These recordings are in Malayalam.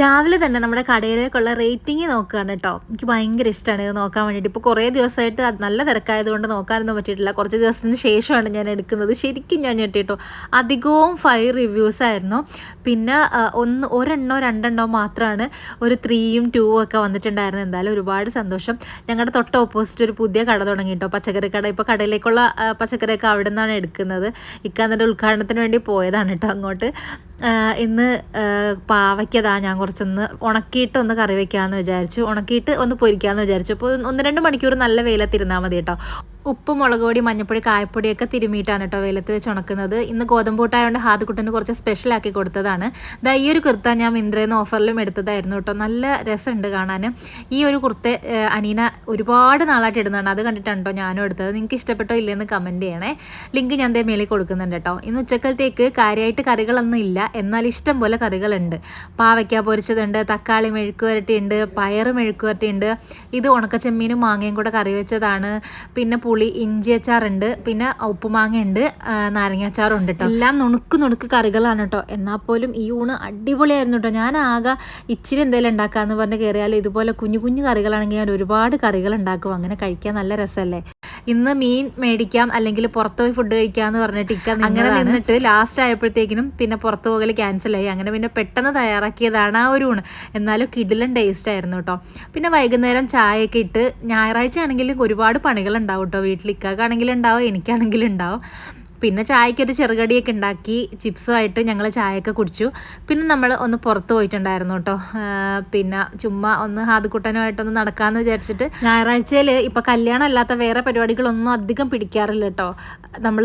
രാവിലെ തന്നെ നമ്മുടെ കടയിലേക്കുള്ള റേറ്റിംഗ് നോക്കുകയാണ് കേട്ടോ. എനിക്ക് ഭയങ്കര ഇഷ്ടമാണ് ഇത് നോക്കാൻ വേണ്ടിയിട്ട്. ഇപ്പോൾ കുറേ ദിവസമായിട്ട് നല്ല തിരക്കായതുകൊണ്ട് നോക്കാനൊന്നും പറ്റിയിട്ടില്ല. കുറച്ച് ദിവസത്തിന് ശേഷമാണ് ഞാൻ എടുക്കുന്നത്. ശരിക്കും ഞാൻ ഞെട്ടിട്ടോ. അധികവും ഫൈവ് റിവ്യൂസ് ആയിരുന്നു. പിന്നെ ഒന്ന് ഒരെണ്ണോ രണ്ടെണ്ണോ മാത്രമാണ് ഒരു ത്രീയും ടൂവും ഒക്കെ വന്നിട്ടുണ്ടായിരുന്നു എന്തായാലും ഒരുപാട് സന്തോഷം. ഞങ്ങളുടെ തൊട്ട് ഓപ്പോസിറ്റ് ഒരു പുതിയ കട തുടങ്ങി കേട്ടോ. പച്ചക്കറി കട. ഇപ്പോൾ കടയിലേക്കുള്ള പച്ചക്കറിയൊക്കെ അവിടെ നിന്നാണ് എടുക്കുന്നത് ഇക്കാന്നിന്റെ ഉദ്ഘാടനത്തിന് വേണ്ടി പോയതാണ് കേട്ടോ അങ്ങോട്ട്. ഇന്ന് പാവയ്ക്കതാ ഞാൻ കുറച്ചൊന്ന് ഉണക്കിയിട്ട് ഒന്ന് കറി വെക്കാമെന്ന് വിചാരിച്ചു. ഉണക്കിയിട്ട് ഒന്ന് പൊരിക്കാമെന്ന് വിചാരിച്ചു. അപ്പോൾ ഒന്ന് രണ്ട് മണിക്കൂർ നല്ല വെയിലത്തിരുന്നാൽ മതി കേട്ടോ. ഉപ്പ് മുളക് പൊടി മഞ്ഞപ്പൊടി കായപ്പൊടിയൊക്കെ തിരുമിയിട്ടാണ് കേട്ടോ വെയിലത്ത് വെച്ച് ഉണക്കുന്നത്. ഇന്ന് ഗോതമ്പൂട്ടായതുകൊണ്ട് ഹാദുക്കുട്ടന് കുറച്ച് സ്പെഷ്യൽ ആക്കി കൊടുത്തതാണ്. ദാ ഈ ഒരു കുർത്ത ഞാൻ മിന്ത്രയിൽ നിന്ന് ഓഫറിലും എടുത്തതായിരുന്നു കേട്ടോ നല്ല രസമുണ്ട് കാണാൻ ഈ ഒരു കുർത്ത അനീന ഒരുപാട് നാളായിട്ട് ഇടുന്നതാണ്. അത് കണ്ടിട്ടാണ് ഞാനും എടുത്തത്. നിങ്ങൾക്ക് ഇഷ്ടപ്പെട്ടോ ഇല്ലെന്ന് കമന്റ് ചെയ്യണേ. ലിങ്ക് ഞാൻ ദേ മേളിൽ കൊടുക്കുന്നുണ്ട് കേട്ടോ ഇന്ന് ഉച്ചക്കലത്തേക്ക് കാര്യമായിട്ട് കറികളൊന്നും ഇല്ല. എന്നാൽ ഇഷ്ടം പോലെ കറികളുണ്ട്. പാവയ്ക്ക പൊരിച്ചതുണ്ട് തക്കാളി മെഴുക്ക് വരട്ടിയുണ്ട് പയറ് മെഴുക്ക് വരട്ടിയുണ്ട്. ഇത് ഉണക്കച്ചെമ്മീനും മാങ്ങയും കൂടെ കറി വെച്ചതാണ്. പിന്നെ പുളി ഇഞ്ചി അച്ചാറുണ്ട് പിന്നെ ഉപ്പുമാങ്ങ ഉണ്ട് നാരങ്ങ അച്ചാറുണ്ട് കേട്ടോ എല്ലാം നുണുക്ക് നുണുക്ക് കറികളാണ് കേട്ടോ എന്നാൽ പോലും ഈ ഊണ് അടിപൊളിയായിരുന്നു കേട്ടോ ഞാൻ ആകെ ഇച്ചിരി എന്തെങ്കിലും ഉണ്ടാക്കാന്ന് പറഞ്ഞ് കയറിയാൽ ഇതുപോലെ കുഞ്ഞു കുഞ്ഞു കറികളാണെങ്കിൽ ഞാൻ ഒരുപാട് കറികൾ ഉണ്ടാക്കും. അങ്ങനെ കഴിക്കാൻ നല്ല രസമല്ലേ? ഇന്ന് മീൻ മേടിക്കാം അല്ലെങ്കിൽ പുറത്ത് പോയി ഫുഡ് കഴിക്കാന്ന് പറഞ്ഞിട്ട് ഇക്ക അങ്ങനെ നിന്നിട്ട് ലാസ്റ്റ് ആയപ്പോഴത്തേക്കിനും പിന്നെ പുറത്ത് പോകൽ ക്യാൻസലായി അങ്ങനെ പിന്നെ പെട്ടെന്ന് തയ്യാറാക്കിയതാണ് ആ ഒരു ഊണ്. എന്നാലും കിടിലൻ ടേസ്റ്റ് ആയിരുന്നു കേട്ടോ പിന്നെ വൈകുന്നേരം ചായയൊക്കെ ഇട്ട് ഞായറാഴ്ച ആണെങ്കിലും ഒരുപാട് പണികളുണ്ടാവും കേട്ടോ വീട്ടിൽ. ഇക്കാക്കാണെങ്കിലും ഉണ്ടാവും എനിക്കാണെങ്കിലും ഉണ്ടാവും. പിന്നെ ചായക്ക് ഒരു ചെറുകടിയൊക്കെ ഉണ്ടാക്കി ചിപ്സുമായിട്ട് ഞങ്ങൾ ചായയൊക്കെ കുടിച്ചു. പിന്നെ നമ്മൾ ഒന്ന് പുറത്ത് പോയിട്ടുണ്ടായിരുന്നു കേട്ടോ. പിന്നെ ചുമ്മാ ഒന്ന് ഹാദുക്കുട്ടനുമായിട്ടൊന്ന് നടക്കാമെന്ന് വിചാരിച്ചിട്ട് ഞായറാഴ്ചയിൽ ഇപ്പോൾ കല്യാണം അല്ലാത്ത വേറെ പരിപാടികളൊന്നും അധികം പിടിക്കാറില്ല കേട്ടോ. നമ്മൾ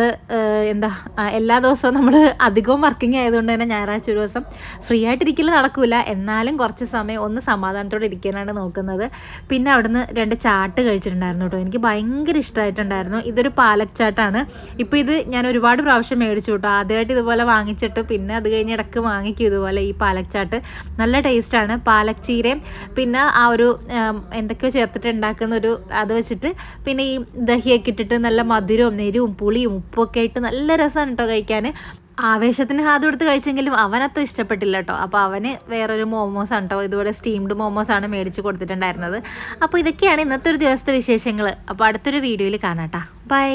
എന്താ എല്ലാ ദിവസവും നമ്മൾ അധികവും വർക്കിംഗ് ആയതുകൊണ്ട് തന്നെ ഞായറാഴ്ച ഒരു ദിവസം ഫ്രീ ആയിട്ടിരിക്കൽ നടക്കില്ല എന്നാലും കുറച്ച് സമയം ഒന്ന് സമാധാനത്തോടെ ഇരിക്കാനാണ് നോക്കുന്നത്. പിന്നെ അവിടുന്ന് രണ്ട് ചാട്ട് കഴിച്ചിട്ടുണ്ടായിരുന്നു കേട്ടോ. എനിക്ക് ഭയങ്കര ഇഷ്ടമായിട്ടുണ്ടായിരുന്നു ഇതൊരു പാലക് ചാട്ടാണ്. ഇപ്പോൾ ഇത് ഞാൻ ഒരുപാട് പ്രാവശ്യം മേടിച്ചു കേട്ടോ. ആദ്യമായിട്ട് ഇതുപോലെ വാങ്ങിച്ചിട്ട് പിന്നെ അത് കഴിഞ്ഞ് ഇടയ്ക്ക് വാങ്ങിക്കും ഇതുപോലെ ഈ പാലക്ചാട്ട് നല്ല ടേസ്റ്റാണ് പാലക് ചീരയും പിന്നെ ആ ഒരു എന്തൊക്കെയോ ചേർത്തിട്ട് ഉണ്ടാക്കുന്ന ഒരു അത് വെച്ചിട്ട് പിന്നെ ഈ ദഹിയൊക്കെ ഇട്ടിട്ട് നല്ല മധുരവും നെരുവും പുളിയും ഉപ്പും ഒക്കെ ആയിട്ട് നല്ല രസമാണ് കേട്ടോ കഴിക്കാൻ. ആവേശത്തിന് ഹാദ് കൊടുത്ത് കഴിച്ചെങ്കിലും അവനത്ര ഇഷ്ടപ്പെട്ടില്ല കേട്ടോ. അപ്പോൾ അവന് വേറൊരു മോമോസ് ആണ് കേട്ടോ. ഇതുപോലെ സ്റ്റീംഡ് മോമോസ് ആണ് മേടിച്ച് കൊടുത്തിട്ടുണ്ടായിരുന്നത്. അപ്പോൾ ഇതൊക്കെയാണ് ഇന്നത്തെ ഒരു ദിവസത്തെ വിശേഷങ്ങൾ അപ്പോൾ അടുത്തൊരു വീഡിയോയിൽ കാണാം കേട്ടോ ബൈ